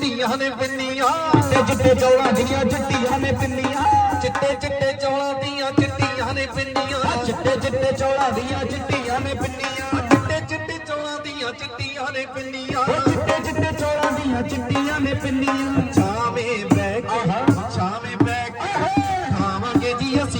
ਧੀਆਂ ਨੇ ਪਿੰਨੀਆਂ। ਤੇ ਚਿੱਟੇ ਚੌਲਾਂ ਦੀਆਂ ਚਿੱਟੀਆਂ ਨੇ ਪਿੰਨੀਆਂ। ਚਿੱਟੇ ਚਿੱਟੇ ਚੌਲਾਂ ਦੀਆਂ ਚਿੱਟੀਆਂ ਨੇ ਪਿੰਨੀਆਂ। ਚਿੱਟੇ ਚਿੱਟੇ ਚੌਲਾਂ ਦੀਆਂ ਚਿੱਟੀਆਂ ਨੇ ਪਿੰਨੀਆਂ। ਚਿੱਟੇ ਚਿੱਟੇ ਚੌਲਾਂ ਦੀਆਂ ਚਿੱਟੀਆਂ ਨੇ ਪਿੰਨੀਆਂ। ਚਿੱਟੇ ਚਿੱਟੇ ਚੌਲਾਂ ਦੀਆਂ ਚਿੱਟੀਆਂ ਨੇ ਪਿੰਨੀਆਂ। ਛਾਵੇਂ ਬੈਗ ਛਾਵੇਂ ਬੈਗ ਖਾਵਾਂਗੇ ਜੀ ਅਸੀਂ